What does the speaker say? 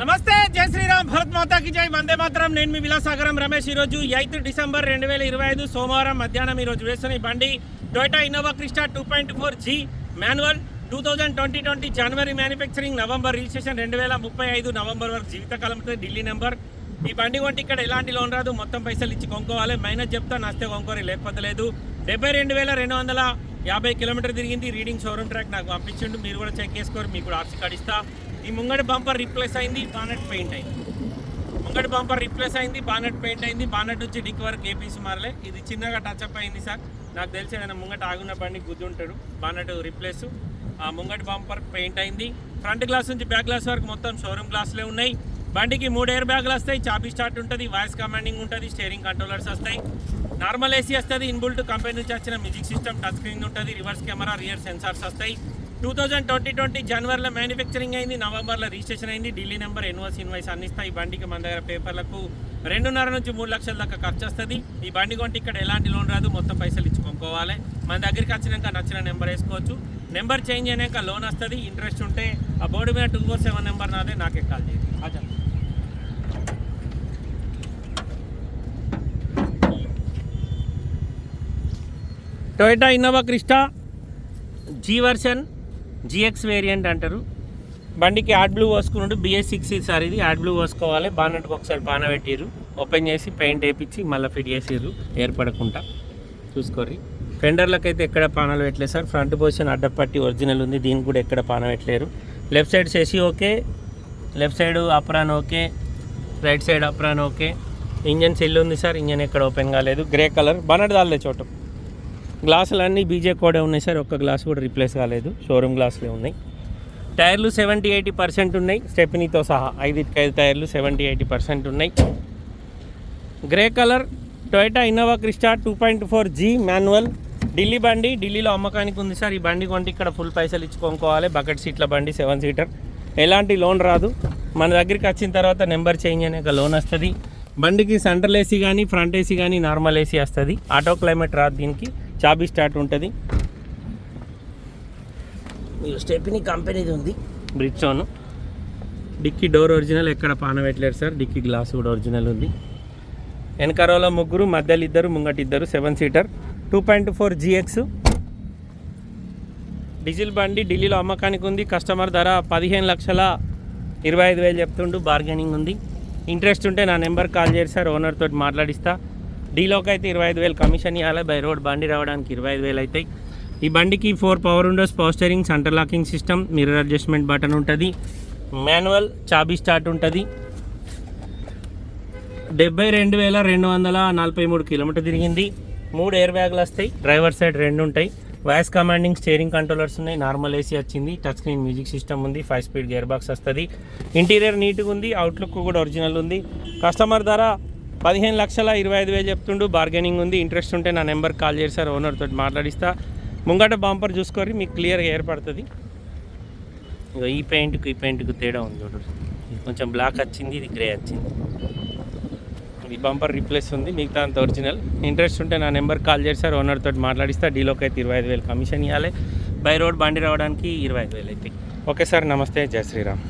నమస్తే జై శ్రీరామ్ భరత్ మాతాకి జై. వందే మాత్రం. నేను మీ విలాసాగరం రమేష్. ఈరోజు ఎయిత్ డిసెంబర్ రెండు వేల ఇరవై ఐదు సోమవారం మధ్యాహ్నం ఈరోజు వేస్తున్న ఈ బండి Toyota Innova Crysta two point four G manual two thousand twenty twenty January manufacturing November registration రెండు వేల ముప్పై ఐదు నవంబర్ వరకు జీవితకాలంతో ఢిల్లీ నెంబర్. ఈ బండి కొంటే ఇక్కడ ఎలాంటి లోన్ రాదు. మొత్తం పైసలు ఇచ్చి కొనుక్కోవాలి. మైనస్ చెప్తా నస్తే కొనుక్కోరి లేకపోతే లేదు. డెబ్బై రెండు వేల రెండు వందల యాభై కిలోమీటర్ తిరిగింది రీడింగ్ షోరూమ్ ట్రాక్ నాకు పంపించండి. మీరు కూడా చెక్ చేసుకోరు. మీకు కూడా ఆర్సీ కార్డు ఇస్తా. ఈ ముంగడి బంపర్ రీప్లేస్ అయింది బానెట్ పెయింట్ అయింది. ముంగడి బంపర్ రీప్లేస్ అయింది బానెట్ పెయింట్ అయింది బానెట్ నుంచి డిక్ వరకు ఏపీసీ మారలే. ఇది చిన్నగా టచ్ అప్ అయింది సార్. నాకు తెలిసి ఏదైనా ముంగట ఆగున్న బండి గుద్దుంటాడు బానెట్ రీప్లేస్. ఆ ముంగటి బంపర్ పెయింట్ అయింది. ఫ్రంట్ గ్లాస్ నుంచి బ్యాక్ గ్లాస్ వరకు మొత్తం షోరూమ్ గ్లాసులే ఉన్నాయి. బండికి మూడు ఎయిర్ బ్యాగ్లు వస్తాయి చాపీ స్టార్ట్ ఉంటుంది వాయిస్ కమాండింగ్ ఉంటుంది స్టీరింగ్ కంట్రోలర్స్ వస్తాయి. నార్మల్ ఏసీ వస్తుంది ఇన్బుల్ట్ కంపెనీ నుంచి వచ్చిన మ్యూజిక్ సిస్టమ్ టచ్ స్క్రీన్ ఉంటుంది రివర్స్ కెమెరా రియర్ సెన్సార్స్ వస్తాయి. టూ థౌజండ్ ట్వంటీ ట్వంటీ జనవరిలో మ్యానుఫ్యాక్చరింగ్ అయింది నవంబర్లో రిజిస్ట్రేషన్ అయింది ఢిల్లీ నెంబర్ ఎన్ఓస్ ఇన్వాయిస్ అందిస్తాయి ఈ బండికి మన దగ్గర పేపర్లకు రెండున్నర నుంచి మూడు లక్షల దాకా ఖర్చు వస్తుంది ఈ బండి కొంటే ఇక్కడ ఎలాంటి లోన్ రాదు మొత్తం పైసలు ఇచ్చుకోవాలి మన దగ్గరికి వచ్చినాక నచ్చిన నెంబర్ వేసుకోవచ్చు. నెంబర్ చేంజ్ అయినాక లోన్ వస్తుంది ఇంట్రెస్ట్ ఉంటే ఆ బోర్డు మీద టూ ఫోర్ సెవెన్ నెంబర్ నాదే నాకే కాల్ చేయండి. అచ్చా Toyota Innova Crysta G version GX variant అంటారు. బండికి యాడ్ బ్లూ పోసుకున్నాడు బిఎస్ సిక్స్ సార్ ఇది యాడ్ బ్లూ పోసుకోవాలి. బాన్నట్కి ఒకసారి బాన పెట్టిర్రు. ఓపెన్ చేసి పెయింట్ వేయించి మళ్ళీ ఫిట్ చేసిర్రు. ఏర్పడకుండా. చూసుకోరి ఫెండర్లకు అయితే ఎక్కడ పానాలు పెట్టలేదు సార్. ఫ్రంట్ పొజిషన్ అడ్డపట్టి ఒరిజినల్ ఉంది. దీనికి కూడా ఎక్కడ పాన పెట్టలేరు. లెఫ్ట్ సైడ్ చేసి okay. Left side apron okay. Right side apron okay. Engine seal ఉంది సార్. ఇంజన్ ఎక్కడ ఓపెన్ కాలేదు. Grey colour. బనట్ దాలే చోట. గ్లాసులన్నీ బీజే కోడే ఉన్నాయి సార్. ఒక్క గ్లాస్ కూడా రిప్లేస్ కాలేదు. షోరూమ్ గ్లాసులే ఉన్నాయి. టైర్లు సెవెంటీ ఎయిటీ పర్సెంట్ ఉన్నాయి. స్టెప్నీతో సహా ఐదుకి ఐదు టైర్లు సెవెంటీ ఎయిటీ పర్సెంట్ ఉన్నాయి. Grey colour Toyota Innova Crysta two point four G manual. Delhi బండి ఢిల్లీలో అమ్మకానికి ఉంది సార్. ఈ బండి కొంటే ఇక్కడ ఫుల్ పైసలు ఇచ్చి బకెట్ సీట్ల బండి సెవెన్ సీటర్ ఎలాంటి లోన్ రాదు. మన దగ్గరికి వచ్చిన తర్వాత నెంబర్ చేంజ్ అనే ఒక లోన్ వస్తుంది. బండికి సెంట్రల్ ఏసీ కానీ ఫ్రంట్ ఏసీ కానీ నార్మల్ ఏసీ వస్తుంది. ఆటో క్లైమేట్ రాదు దీనికి. చాబీ స్టార్ట్ ఉంటుంది. స్టెప్ని కంపెనీది ఉంది. బ్రిడ్స్టోన్ డిక్కీ డోర్ ఒరిజినల్ ఎక్కడ పాన పెట్టలేరు సార్. డిక్కీ గ్లాస్ కూడా ఒరిజినల్ ఉంది. వెనకరోలో ముగ్గురు మధ్యలో ఇద్దరు ముంగటి ఇద్దరు seven seater. Two point four GX. Diesel బండి ఢిల్లీలో అమ్మకానికి ఉంది. కస్టమర్ ధర పదిహేను లక్షల ఇరవై ఐదు వేలు చెప్తుండు. బార్గెనింగ్ ఉంది. ఇంట్రెస్ట్ ఉంటే నా నెంబర్ కాల్ చేసి సార్. ఓనర్ తోటి మాట్లాడిస్తా. డీలోకి అయితే ఇరవై ఐదు వేలు. కమిషన్ ఇవ్వాలి బై రోడ్ బండి రావడానికి ఇరవై ఐదు వేలు అవుతాయి. ఈ బండికి four power windows power steering centre locking system mirror adjustment button ఉంటుంది. మాన్యువల్ చాబీ స్టార్ట్ ఉంటుంది. డెబ్బై రెండు వేల రెండు వందల నలభై మూడు కిలోమీటర్ తిరిగింది. మూడు ఎయిర్ బ్యాగులు వస్తాయి. డ్రైవర్ సైడ్ రెండు ఉంటాయి. వాయిస్ కమాండింగ్ స్టీరింగ్ కంట్రోలర్స్ ఉన్నాయి. నార్మల్ ఏసీ వచ్చింది. టచ్ స్క్రీన్ మ్యూజిక్ సిస్టమ్ ఉంది. ఫైవ్ స్పీడ్ గేర్ బాక్స్ వస్తుంది ఇంటీరియర్ నీట్గా ఉంది. అవుట్లుక్ కూడా ఒరిజినల్ ఉంది. కస్టమర్ ధర పదిహేను లక్షల ఇరవై ఐదు వేలు చెప్తుండు. బార్గెనింగ్ ఉంది. ఇంట్రెస్ట్ ఉంటే నా నెంబర్ కాల్ చేశారు ఓనర్ తోటి మాట్లాడిస్తా. ముంగట బంపర్ చూసుకొని మీకు క్లియర్గా ఏర్పడుతుంది. ఇగో ఈ పెయింట్కి ఈ పెయింట్కి తేడా ఉంది చూడండి ఇది కొంచెం బ్లాక్ వచ్చింది ఇది గ్రే వచ్చింది. ఇది బంపర్ రీప్లేస్ ఉంది. మిగతా అంత ఒరిజినల్ ఇంట్రెస్ట్ ఉంటే నా నెంబర్ కాల్ చేశారు ఓనర్ తోటి మాట్లాడిస్తా. డీలోకి అయితే ఇరవై ఐదు వేలు కమిషన్ ఇవ్వాలి బై రోడ్ బండి రావడానికి ఇరవై ఐదు వేలు అవుతాయి ఓకే సార్. నమస్తే. జయ శ్రీరామ్.